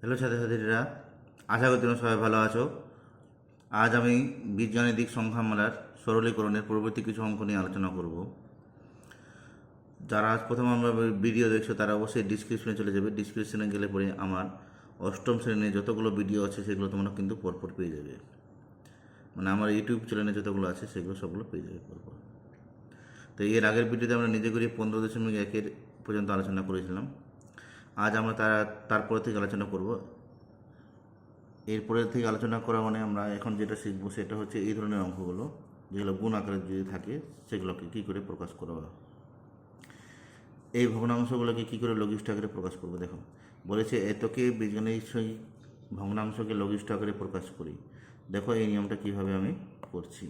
Hello ছাত্রছাত্রীরা, আশা করি তোমরা সবাই ভালো আছো। আজ আমি বীজগাণিতিক সংখ্যামালার সরলীকরণের পরবর্তী কিছু অঙ্ক নিয়ে আলোচনা করব। যারা আজ প্রথম আমরা ভিডিও দেখছ, তারা অবশ্যই ডিসক্রিপশনে চলে যাবে। ডিসক্রিপশনে গেলে পরে আমার অষ্টম শ্রেণির যতগুলো ভিডিও আছে, সেগুলো তোমরা কিন্তু পরপর পেয়ে যাবে। মানে আমার ইউটিউব চ্যানেলে যতগুলো আছে, সেগুলো সবগুলো পেয়ে যাবে পরপর। তো এর আগের ভিডিওতে আমরা নিজে করি পনেরো দশমিক একের পর্যন্ত আলোচনা করেছিলাম। আজ আমরা তার তারপরে থেকে আলোচনা করব। এরপরে থেকে আলোচনা করা মানে আমরা এখন যেটা শিখব সেটা হচ্ছে এই ধরনের অঙ্কগুলো, যেগুলো গুণ আকারে যদি থাকে, সেগুলোকে কী করে প্রকাশ করা এই ভগ্নাংশগুলোকে কী করে লঘিষ্ঠ আকারে প্রকাশ করব? দেখো, বলেছে এতকে বীজগণিত ভগ্নাংশকে লঘিষ্ঠ আকারে প্রকাশ করি। দেখো এই নিয়মটা কীভাবে আমি করছি।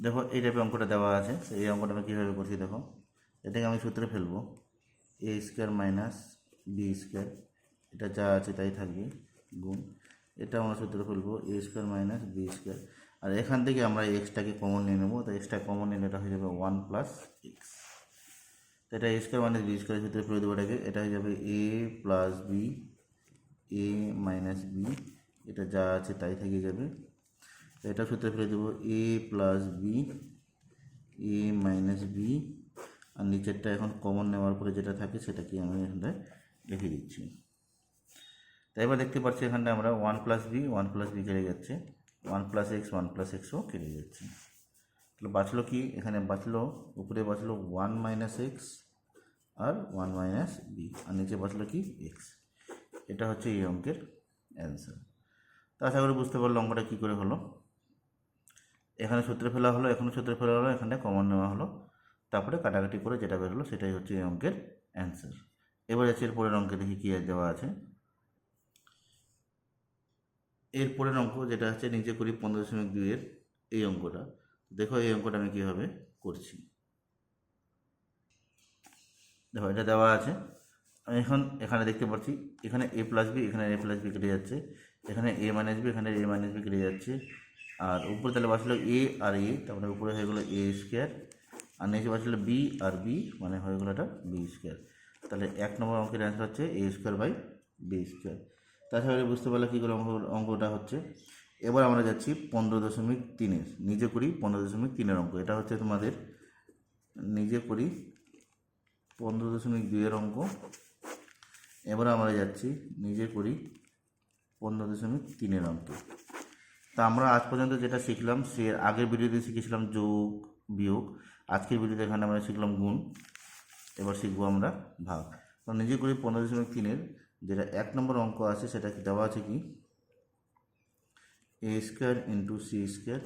দেখো এই টাইপের অঙ্কটা দেওয়া আছে, এই অঙ্কটা আমি কীভাবে করছি দেখো। এটাকে আমি সূত্রে ফেলব। A square minus B square এটা যা আছে তাই থাকবে, গুণ। এটা আমরা সূত্রে ফেলব A square minus B square আর এখান থেকে আমরা এক্সটাকে কমন নিয়ে নেব, তো এক্সট্রা কমন নিলে এটা হয়ে যাবে ওয়ান প্লাস এক্স তো এটা A square minus B square সূত্রে ফেলে দেবো এটাকে এটা হয়ে যাবে A plus B A minus B এটা যা আছে তাই থেকে যাবে। এটা সূত্রে ফেলে দেবো A plus B A minus B আর নিচেরটা এখন কমন নেওয়ার পরে যেটা থাকে সেটাকে আমি এখানটায় লিখে দিচ্ছি। তাই এবার দেখতে পাচ্ছি এখানটায় আমরা one plus B one plus B কেটে যাচ্ছে। One plus X one plus এক্সও কেটে যাচ্ছে। তাহলে বাঁচলো কি? এখানে বাঁচলো, উপরে বাঁচলো ওয়ান মাইনাস এক্স আর ওয়ান মাইনাস বি আর নিচে বাঁচলো কি? এক্স এটা হচ্ছে এই অঙ্কের অ্যান্সার তো আশা করি বুঝতে পারল অঙ্কটা কী করে হলো? এখানে সূত্রে ফেলা হলো, এখানে সূত্রে ফেলা হলো, এখানে কমন নেওয়া হলো। তারপরে কাটাকাটি করে যেটা বেরোলো সেটাই হচ্ছে এই অঙ্কের অ্যান্সার এবার যাচ্ছে এর পরের অঙ্কে দেখি কী দেওয়া আছে। এর পরের অঙ্ক যেটা হচ্ছে নিচে করি পনেরো দশমিক দুইয়ের এই অঙ্কটা। দেখো এই অঙ্কটা আমি কীভাবে করছি। দেখো এটা দেওয়া আছে। আমি এখন এখানে দেখতে পাচ্ছি, এখানে এ প্লাস বি এখানে এ প্লাস বি কেটে যাচ্ছে। এখানে এ মাইনাস বি এখানে এ মাইনাস বি কেটে যাচ্ছে। আর উপরে তাহলে বাঁচলো এ আর এ তারপরে উপরে হয়ে গেলো এ স্কোয়ার আর নিচে বাঁচল বি আর বি মানে হয়ে গেলো এটা বি স্কোয়ার তাহলে এক নম্বর অঙ্কের অ্যান্সার হচ্ছে A square by B square তাছাড়া বুঝতে পারলে কী করে অঙ্ক, অঙ্কটা হচ্ছে? এবার আমরা যাচ্ছি পনেরো দশমিক তিনের, নিজে করি পনেরো দশমিক তিনের অঙ্ক। এটা হচ্ছে তোমাদের নিজে করি পনেরো দশমিক দুইয়ের অঙ্ক। এবার আমরা যাচ্ছি নিজে করি পনেরো দশমিক তিনের অঙ্ক। তা আমরা আজ পর্যন্ত যেটা শিখলাম, সে আগের ভিডিওতে শিখেছিলাম যোগ বিয়োগ। আজকের ভিডিওতে এখানে আমরা শিখলাম গুণ। এবার শিখব আমরা ভাগ। তো নিজে করি পনেরো দশমিক তিনের, যেটা এক নম্বর অঙ্ক আছে, সেটা কি দেওয়া আছে কি? A square into C square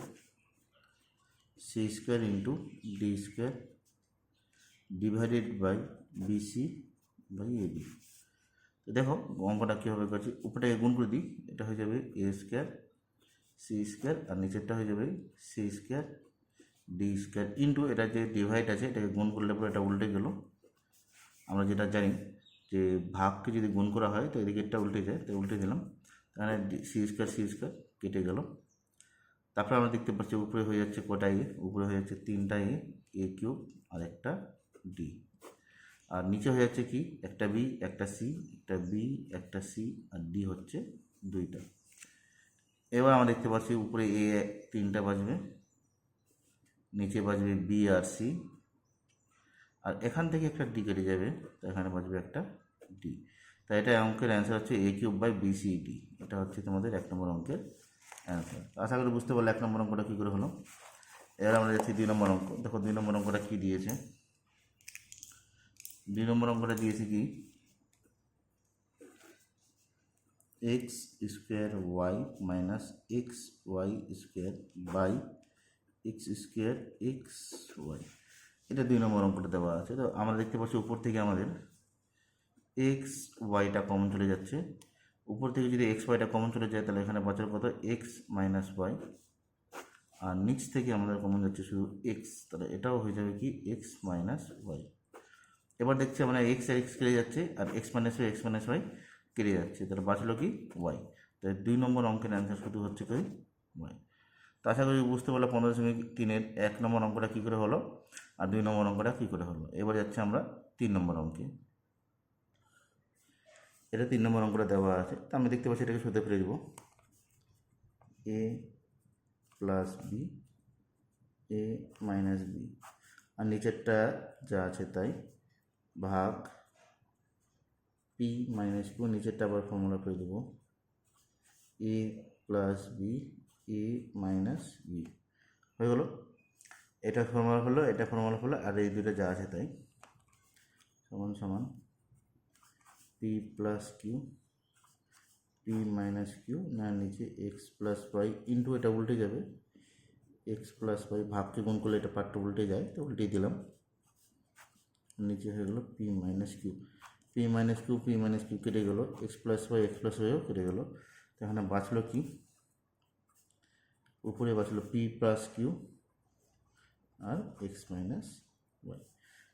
C square into D square divided by BC by AB তো দেখো, অঙ্কটা কীভাবে করছি উপরটাকে গুণ করে দিই, এটা হয়ে যাবে এ স্কোয়ার সি স্কোয়ার আর নিচেরটা হয়ে যাবে C square D square into এটা যে ডিভাইড আছে, এটাকে গুণ করলে পরে এটা উল্টে গেল। আমরা যেটা জানি যে ভাগকে যদি গুণ করা হয়, তো এদিকেরটা উল্টে যায়, তো উল্টে দিলাম। তাহলে সি স্কোয়ার সি স্কোয়ার কেটে গেল। তারপরে আমরা দেখতে পাচ্ছি উপরে হয়ে যাচ্ছে কটা এ উপরে হয়ে যাচ্ছে তিনটা এ এ কিউব আর একটা ডি আর নিচে হয়ে যাচ্ছে কি? একটা বি একটা সি একটা বি একটা সি আর ডি হচ্ছে দুইটা। এবার আমরা দেখতে পাচ্ছি উপরে এ তিনটা বাজবে। নিচে বাজবে বি আর সি আর এখান থেকে একটা ডি কেটে যাবে, তো এখানে বাজবে একটা ডি তাই এটা অঙ্কের অ্যান্সার হচ্ছে A cube by BC D এটা হচ্ছে তোমাদের এক নম্বর অঙ্কের অ্যান্সার আশা করি বুঝতে পারলে এক নম্বর অঙ্কটা কী করে হলো? এবার আমরা যাচ্ছি দুই নম্বর অঙ্ক। দেখো দুই নম্বর অঙ্কটা কী দিয়েছে? দুই নম্বর অঙ্কটা দিয়েছে কি? X square Y minus X Y square by X square X Y এটা দুই নম্বর অঙ্কটা দেওয়া আছে। তো আমরা দেখতে পাচ্ছি উপর থেকে আমাদের এক্স ওয়াইটা কমন চলে যাচ্ছে। উপর থেকে যদি এক্স ওয়াইটা কমন চলে যায়, তাহলে এখানে বাঁচার কত? এক্স মাইনাস ওয়াই আর নিচ থেকে আমাদের কমন যাচ্ছে শুধু এক্স তাহলে এটাও হয়ে যাবে কি? এক্স মাইনাস ওয়াই এবার দেখছি আমরা এক্স আর এক্স কেটে যাচ্ছে আর X minus Y X minus Y কেটে যাচ্ছে। তাহলে বাঁচলো কি? ওয়াই তাই দুই নম্বর অঙ্কের অ্যান্সার শুধু হচ্ছে কি? ওয়াই তো আশা করি বুঝতে পারলে পনেরো দশমিক তিনের এক নম্বর অঙ্কটা কী করে হলো আর দুই নম্বর অঙ্কটা কী করে হলো? এবার যাচ্ছে আমরা তিন নম্বর অঙ্কে। এটা তিন নম্বর অঙ্কটা দেওয়া আছে। তো আমি দেখতে পাচ্ছি এটাকে সত্যি ফেলে দেবো। A plus B, A minus B. আর নিচেরটা যা আছে তাই, ভাগ পি মাইনাস কিউ নিচেরটা আবার ফর্মুলা করে দেবো। A plus B A minus B হয়ে গেলো? এটা ফর্মুলা হলো, এটা ফর্মুলা হলো, আর এই দুটো যা আছে তাই। সমান সমান P plus Q P minus Q না, নিচে এক্স প্লাস ওয়াই ইন্টু এটা উল্টে যাবে। এক্স প্লাস ওয়াই ভাগকে গুণ করলে এটা পার্টটা উল্টে যায়, তো উল্টে দিলাম। নিচে হয়ে গেলো P minus Q P minus Q P minus Q কেটে গেলো। X plus Y X plus YO কেটে গেলো। তো এখানে বাঁচলো কি? উপরে বাঁচলো পি প্লাস কিউ আর এক্স মাইনাস ওয়াই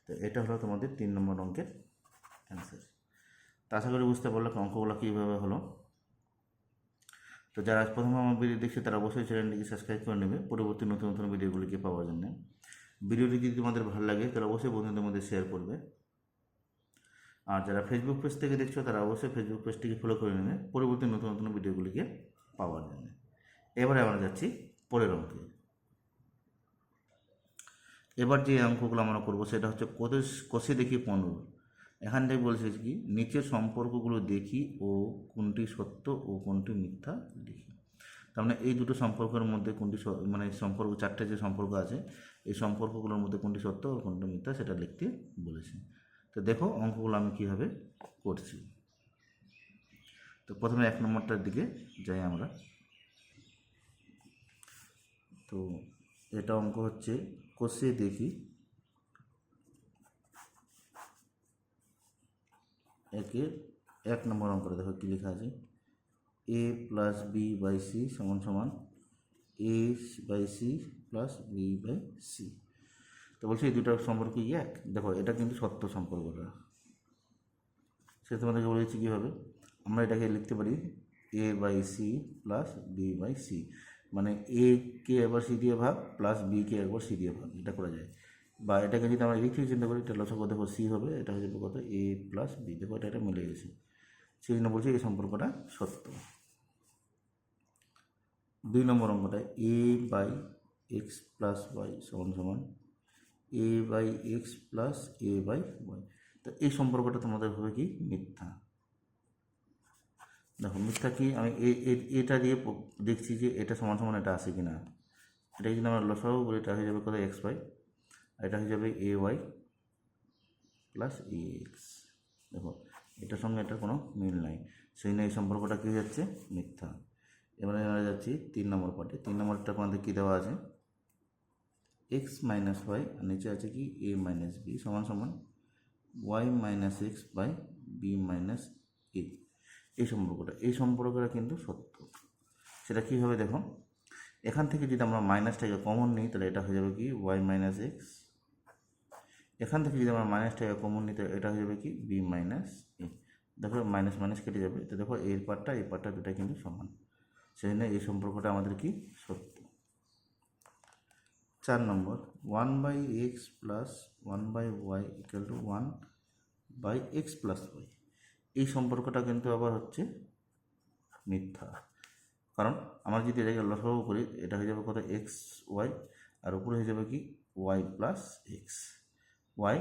তো এটা হলো তোমাদের তিন নম্বর অঙ্কের অ্যান্সার তো আশা করি বুঝতে পারল অঙ্কগুলো কীভাবে হলো। তো যারা প্রথম আমার ভিডিও দেখছে, তারা অবশ্যই চ্যানেলটিকে সাবস্ক্রাইব করে নেবে। পরবর্তী নতুন নতুন ভিডিওগুলিকে পাওয়ার জন্য। ভিডিওটি যদি তোমাদের ভালো লাগে, তাহলে অবশ্যই বন্ধুদের মধ্যে শেয়ার করবে। আর যারা ফেসবুক পেজ থেকে দেখছ, তারা অবশ্যই ফেসবুক পেজটিকে ফলো করে নেবে। পরবর্তী নতুন নতুন ভিডিওগুলিকে পাওয়ার জন্য। এবারে আমরা যাচ্ছি পরের অঙ্কে। এবার যে অঙ্কগুলো আমরা করব, সেটা হচ্ছে কত কষে দেখি পনেরো। এখান থেকে বলছে কি, নিচের সম্পর্কগুলো দেখি ও কোনটি সত্য ও কোনটি মিথ্যা লিখি তার মানে এই দুটো সম্পর্কের মধ্যে কোনটি মানে সম্পর্ক, চারটে যে সম্পর্ক আছে, এই সম্পর্কগুলোর মধ্যে কোনটি সত্য ও কোনটি মিথ্যা সেটা লিখতে বলেছে। তো দেখো অঙ্কগুলো আমি কীভাবে করছি। তো প্রথমে এক নম্বরটার দিকে যাই আমরা। তো এটা অঙ্ক হচ্ছে কষে দেখি একের এক নম্বর অঙ্কটা দেখো কী লেখা আছে। A plus B by C সমান সমান A by C plus B by C তো বলছি এই দুটার সম্পর্ক কি এক? দেখো এটা কিন্তু সত্য সম্পর্কটা। সে তোমাদেরকে বলেছি কীভাবে? আমরা এটাকে লিখতে পারি A by C plus B by C মানে এ কে একবার সি দিয়ে ভাগ প্লাস বি কে একবার সি দিয়ে ভাগ, এটা করা যায়। বা এটাকে যদি আমরা লিখে চিন্তা করি এটা লসক দেখো সি হবে, এটা হচ্ছে কত? এ প্লাস বি দেখো এটা এটা মিলে গেছে। সেই জন্য বলছি এই সম্পর্কটা সত্য। দুই নম্বর অঙ্কটা A by X plus Y সমান সমান A by X plus A by Y তো এই সম্পর্কটা তোমাদের হবে কি মিথ্যা। দেখো, মিথ্যা কি? আমি এটা দিয়ে দেখছি যে এটা সমান সমান এটা আসে কি না এটা যদি আমরা লসাও বলি, এটা হয়ে যাবে কত? X Y. এটা হয়ে যাবে A Y plus A X. দেখো, এটার সঙ্গে এটার কোনো মিল নাই। সেই জন্য এই সম্পর্কটা কী হয়ে যাচ্ছে? মিথ্যা। এবারে আমরা যাচ্ছি তিন নম্বর পার্টে তিন নম্বরটা আমাদের কী দেওয়া আছে? এক্স মাইনাস ওয়াই, আর নিচে আছে কি? এ মাইনাস বি সমান সমান Y minus X by B minus A. এই সম্পর্কটা এই সম্পর্কটা কিন্তু সত্য। সেটা কী হবে দেখো? এখান থেকে যদি আমরা মাইনাসটাকে কমন নিই, তাহলে এটা হয়ে যাবে কি? ওয়াই মাইনাস এক্স এখান থেকে যদি আমরা মাইনাসটাকে কমন নিই, তাহলে এটা হয়ে যাবে কি? বি মাইনাস এ দেখো মাইনাস মাইনাস কেটে যাবে। তো দেখো এর পার্টটা এই পার্টটা দুটা কিন্তু সমান। সেই জন্য এই সম্পর্কটা আমাদের কি? সত্য। চার নম্বর one by X plus one by Y equal to one by X plus Y এই সম্পর্কটা কিন্তু আবার হচ্ছে মিথ্যা। কারণ আমরা যদি এটাকে লসাগু করি, এটা হয়ে যাবে কত? এক্স ওয়াই আর উপরে হয়ে যাবে কি? Y plus X Y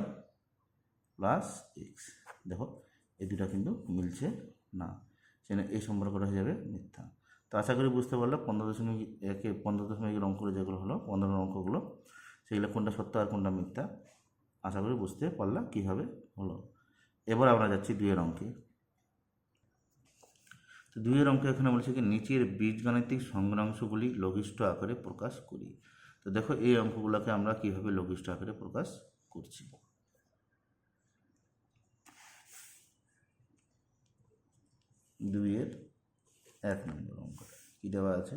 plus X দেখো, এই দুটা কিন্তু মিলছে না। সেখানে এই সম্পর্কটা হয়ে যাবে মিথ্যা। তো আশা করি বুঝতে পারলে পনেরো দশমিক একে, পনেরো দশমিকের অঙ্কগুলো যেগুলো হলো, পনেরো অঙ্কগুলো, সেগুলো কোনটা সত্য আর কোনটা মিথ্যা, আশা করি বুঝতে পারলে কীভাবে হলো। এবার আমরা যাচ্ছি দুইয়ের অঙ্কে। তো দুইয়ের অঙ্ক এখানে বলছে কি, নিচের বীজগাণিতিক সংগ্রাংশগুলি লঘিষ্ঠ আকারে প্রকাশ করি। তো দেখো এই অঙ্কগুলোকে আমরা কীভাবে লঘিষ্ঠ আকারে প্রকাশ করছি। দুইয়ের এক নম্বর অঙ্কটা কী দেওয়া আছে?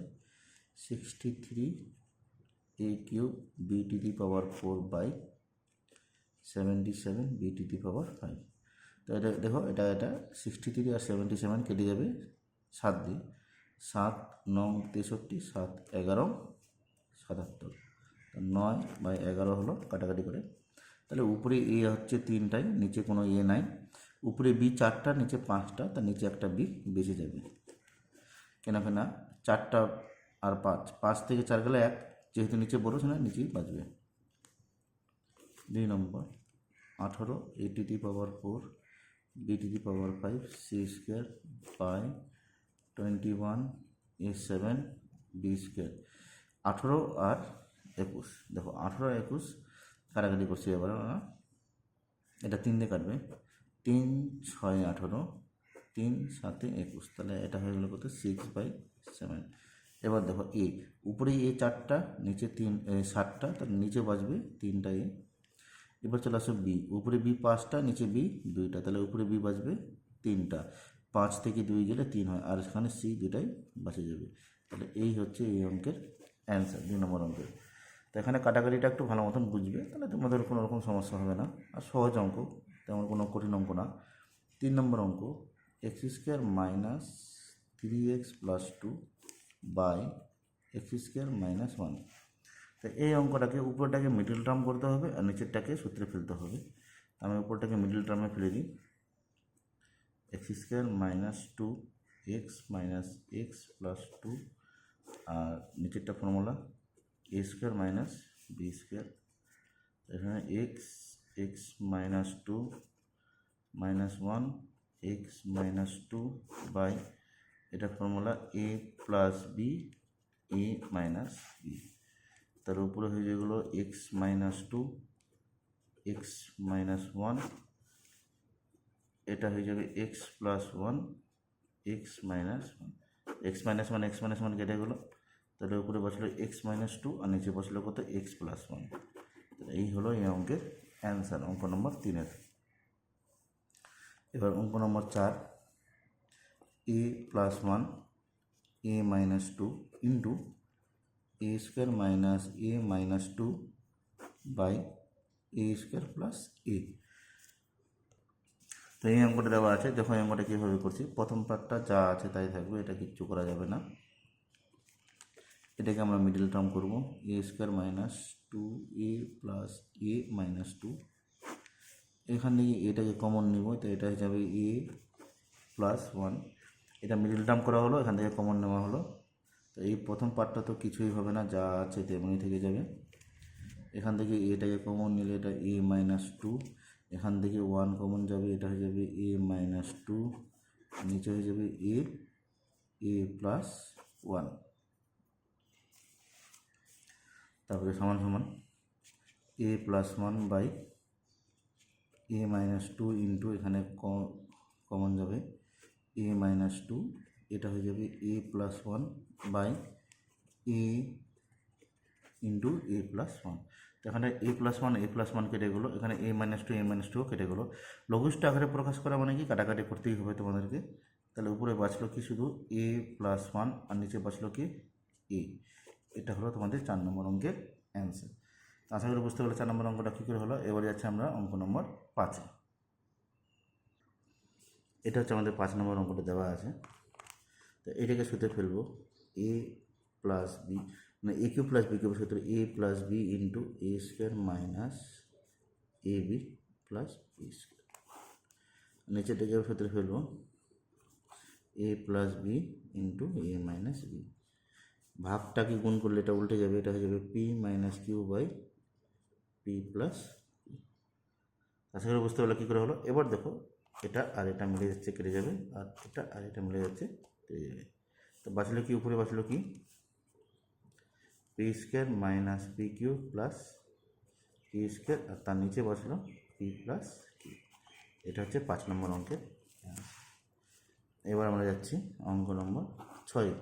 Sixty three A cube B to the power four by seventy seven B to the power five তো এটা দেখো, এটা এটা সিক্সটি থ্রি আর সেভেন্টি সেভেন কেটে যাবে সাত দিয়ে সাত নং তেষট্টি, সাত এগারো, সাতাত্তর। নয় বাই এগারো হলো কাটাকাটি করে। তাহলে উপরে এ হচ্ছে তিনটাই, নিচে কোনো এ নাই। উপরে বি চারটা, নিচে পাঁচটা তার নিচে একটা বি বেঁচে যাবে। কেন কেনা চারটা আর পাঁচ। পাঁচ থেকে চার গেলে এক, যেহেতু নিচে বড় সেটা নিচেই বাঁচবে। দুই নম্বর, আঠারো, A to the power four, B to the power five, C square by twenty one, A seven, B square. আঠেরো আর একুশ। দেখো, আঠেরো একুশ, কাটাকাটি করছি এবার এটা তিন দিয়ে কাটবে। তিন, ছয়, আঠেরো, তিন, সাতে, একুশ। তাহলে এটা হয়ে গেলো কত? সিক্স বাই সেভেন এবার দেখো এ উপরে এ চারটা, নিচে তিন সাতটা তার নিচে বাজবে তিনটা এ এবার চলে আসো বি উপরে বি পাঁচটা, নিচে বি দুইটা। তাহলে উপরে বি বাজবে তিনটা। পাঁচ থেকে দুই গেলে তিন হয়। আর এখানে সি দুটাই বাঁচে যাবে। তাহলে এই হচ্ছে এই অঙ্কের অ্যান্সার দুই নম্বর অঙ্কের। তো এখানে কাটাকাটিটা একটু ভালো মতন বুঝবে, তাহলে তোমাদের কোনো রকম সমস্যা হবে না। আর সহজ অঙ্ক, তেমন কোনো কঠিন অঙ্ক না। তিন নম্বর অঙ্ক X square minus three X plus two by X square minus one তো এই অঙ্কটাকে, উপরটাকে মিডল টার্ম করতে হবে আর নিচেরটাকে সূত্রে ফেলতে হবে। আমি উপরটাকে মিডল টার্মে ফেলে দিই। X square minus two X minus X plus two আর নিচেরটা formula A square minus B square. এখানে X X minus two minus one, X minus two by এটা formula A plus B, A minus B. তার উপরে হয়ে যেগুলো X minus two, X minus one এটা হয়ে যাবে X plus one X minus one X minus one X minus one কেটে গেলো। তাহলে উপরে বসল এক্স মাইনাস টু আর নিচে বসল কত? এক্স প্লাস ওয়ান এই হলো এই অঙ্কের অ্যান্সার অঙ্ক নম্বর তিনের। এবার অঙ্ক নম্বর চার A plus one A minus two into A square minus A minus two by A square plus A তো এই অঙ্কটা দেওয়া আছে। দেখো এই অঙ্কটা কীভাবে করছি। প্রথম পার্টটা যা আছে তাই থাকবে, এটা কিচ্ছু করা যাবে না। এটাকে আমরা মিডল টার্ম করব। A square minus two A plus A minus two এখান থেকে এটাকে কমন নিব, তো এটা হয়ে যাবে এ প্লাস ওয়ান এটা মিডল টার্ম করা হলো, এখান থেকে কমন নেওয়া হলো। তো এই প্রথম পার্টটা তো কিছুই হবে না, যা আছে তেমনি থেকে যাবে। এখান থেকে এটাকে কমন নিলে এটা এ মাইনাস টু এখান থেকে ওয়ান কমন যাবে, এটা হয়ে যাবে এ মাইনাস টু নিচে হয়ে যাবে এ এ প্লাস ওয়ান তারপরে সমান সমান a plus one by a minus two into এখানে কমন যাবে। এ মাইনাস টু এটা হয়ে যাবে a plus one by a into a plus one এখানে a plus one a plus one কেটে গেলো। এখানে a minus two a minus two কেটে গেলো। লঘুষ্ঠ আকারে প্রকাশ করা মানে কি? কাটাকাটি করতেই হবে তোমাদেরকে। তাহলে উপরে বাঁচলো কি শুধু? এ প্লাস ওয়ান আর নিচে বাঁচলো কি? এ এটা হলো তোমাদের চার নম্বর অঙ্কের অ্যান্সার আশা করি বুঝতে পারলে চার নম্বর অঙ্কটা কী করে হলো? এবারে যাচ্ছে আমরা অঙ্ক নম্বর পাঁচে এটা হচ্ছে আমাদের পাঁচ নম্বর অঙ্কটা দেওয়া আছে। তো এটাকে সূত্রে ফেলব। এ প্লাস বি মানে a cube plus b cube সূত্র a plus b into a square minus a b plus b square নিচেটাকে সূত্রে ফেলব a plus b into a minus b ভাগটাকে গুণ করলে এটা উল্টে যাবে? এটা হয়ে যাবে p minus q by p plus আশা করি বুঝতে পারলে কী করে হলো? এবার দেখো, এটা আর এটা মিলে যাচ্ছে, কেটে যাবে, আর এটা আর এটা মিলে যাচ্ছে, কেটে যাবে। তো বাঁচলো কি, উপরে বাঁচলো কি? P square minus p q plus p square আর তার নিচে বসল পি প্লাস কিউ এটা হচ্ছে পাঁচ নম্বর অঙ্কের। এবার আমরা যাচ্ছি অঙ্ক নম্বর ছয়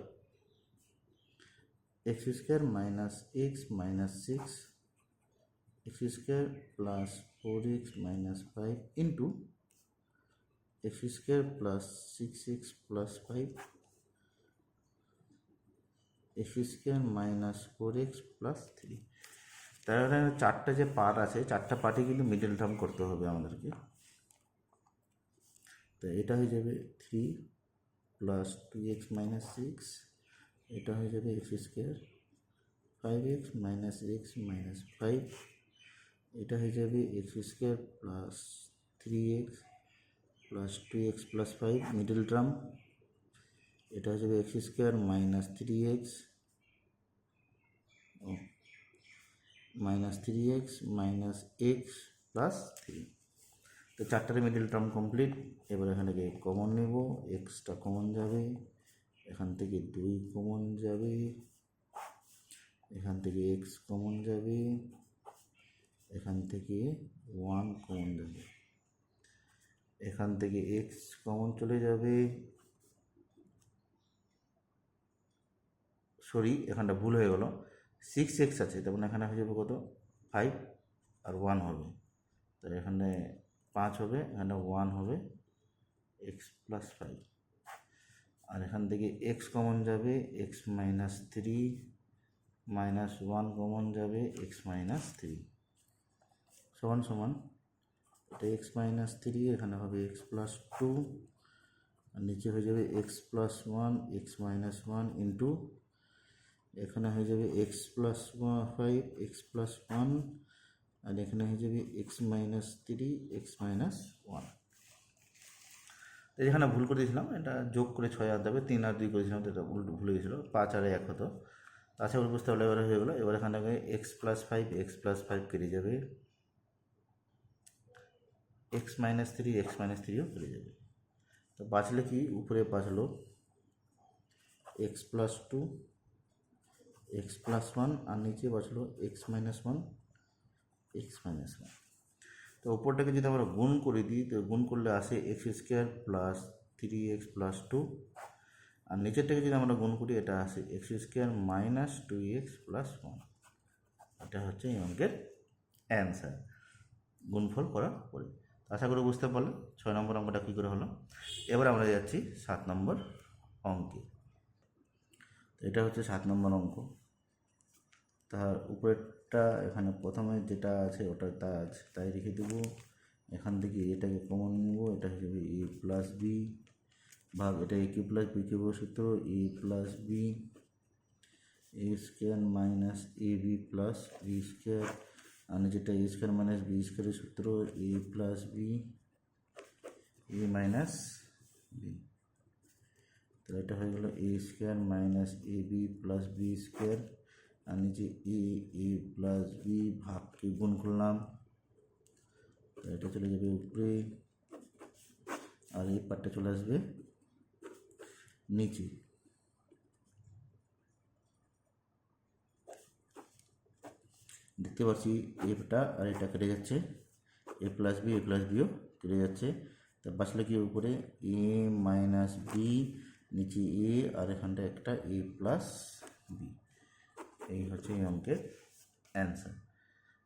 x square minus x minus six x square plus four x minus five into x square plus six x plus five x square minus four x plus three. তাহলে চারটা যে পার্ট আছে চারটা পার্টে কিন্তু মিডল টার্ম করতে হবে আমাদেরকে। তো এটা হয়ে যাবে three plus two x minus six. এটা হয়ে যাবে x square five x minus x minus five. এটা হয়ে যাবে x square plus three x plus two x plus five. Middle term এটা হচ্ছে x square minus three x minus three x minus x plus three তো চারটার middle term complete এবার এখান থেকে কমন নেব এক্সটা কমন যাবে, এখান থেকে দুই কমন যাবে, এখান থেকে এক্স কমন যাবে, এখান থেকে ওয়ান কমন যাবে। এখান থেকে এক্স কমন চলে যাবে সরি, এখানটা ভুল হয়ে গেল। সিক্স এক্স আছে, তার মানে এখানে হয়ে যাবে কত? ফাইভ আর ওয়ান হবে। তো এখানে পাঁচ হবে, এখানে ওয়ান হবে এক্স প্লাস ফাইভ আর এখান থেকে এক্স কমন যাবে x minus three minus one common যাবে এক্স মাইনাস থ্রি সমান সমান। এটা এক্স মাইনাস থ্রি এখানে হবে এক্স প্লাস টু আর নিচে হয়ে যাবে x plus one x minus one into এখানে হয়ে যাবে x plus five x plus one আর এখানে হয়ে যাবে x minus three x minus one এখানে ভুল করে দিয়েছিলাম, এটা যোগ করে ছয় আর দেবে, তিন আর দুই করেছিলাম, তো এটা উল্টো ভুলে গেছিল, পাঁচ আর এক হতো। করি বুঝতে পারলে এবারে হয়ে গেলো, এবার এখানে x plus five x plus five কেটে যাবে। X minus three x minus থ্রিও কেটে যাবে। তো বাঁচলে কি? উপরে বাঁচলো। X plus two x plus one আর নিচে বাঁচলো x minus one x minus one তো ওপরটাকে যদি আমরা গুণ করে দিই, তো গুণ করলে আসে x square plus three x plus two আর নিচেরটাকে যদি আমরা গুণ করি, এটা আসে x square minus two x plus one এটা হচ্ছে এই অঙ্কের অ্যান্সার গুণফল করার পরে। আশা করি বুঝতে পারলে, ছয় নম্বর অঙ্কটা কী করে হলো? এবার আমরা যাচ্ছি সাত নম্বর অঙ্কে। এটা হচ্ছে সাত নম্বর অঙ্ক। তার উপরেরটা এখানে প্রথমে যেটা আছে ওটা আছে, তাই রেখে দেবো। এখান থেকে এটাকে কমন নেব, এটা হিসেবে এ প্লাস বি ভাগ, এটা a cube plus b cube সূত্র a plus b a square minus a b plus b square আর যেটা এ স্কোয়ার মাইনাস বি স্কোয়ারের সূত্র a plus b a minus b তাহলে এটা হয়ে গেল a square minus a b plus b square আর নিচে এ এ plus B ভাগকে গুণ করলাম, এটা চলে যাবে উপরে, আর এই পার্টটা চলে আসবে নিচে। দেখতে পাচ্ছি এটা আর এটা কেটে যাচ্ছে, a plus b, a plus bio কেটে যাচ্ছে। তা বাঁচলে কি উপরে? এ মাইনাস বি, নিচে এ, আর এখানটা একটা এ প্লাস বি। এই হচ্ছে এই অঙ্কের অ্যান্সার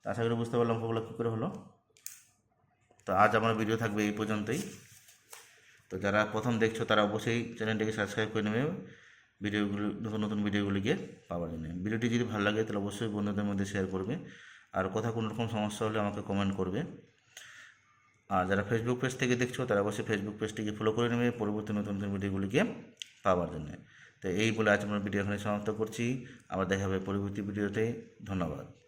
তো আশা করি বুঝতে পারলাম অঙ্কগুলো কী করে হলো। তো আজ আমার ভিডিও থাকবে এই পর্যন্তই। তো যারা প্রথম দেখছ, তারা অবশ্যই চ্যানেলটিকে সাবস্ক্রাইব করে নেবে। ভিডিওগুলো নতুন নতুন ভিডিওগুলিকে পাওয়ার জন্য। ভিডিওটি যদি ভালো লাগে, তাহলে অবশ্যই বন্ধুদের মধ্যে শেয়ার করবে। আর কোথাও কোনো রকম সমস্যা হলে আমাকে কমেন্ট করবে। আর যারা ফেসবুক পেজ থেকে দেখছ, তারা অবশ্যই ফেসবুক পেজটিকে ফলো করে নেবে। পরবর্তী নতুন নতুন ভিডিওগুলিকে পাওয়ার জন্য। তো এই বলে আজ আমরা ভিডিও এখানে সমাপ্ত করছি। আবার দেখা হবে পরবর্তী ভিডিওতে ধন্যবাদ।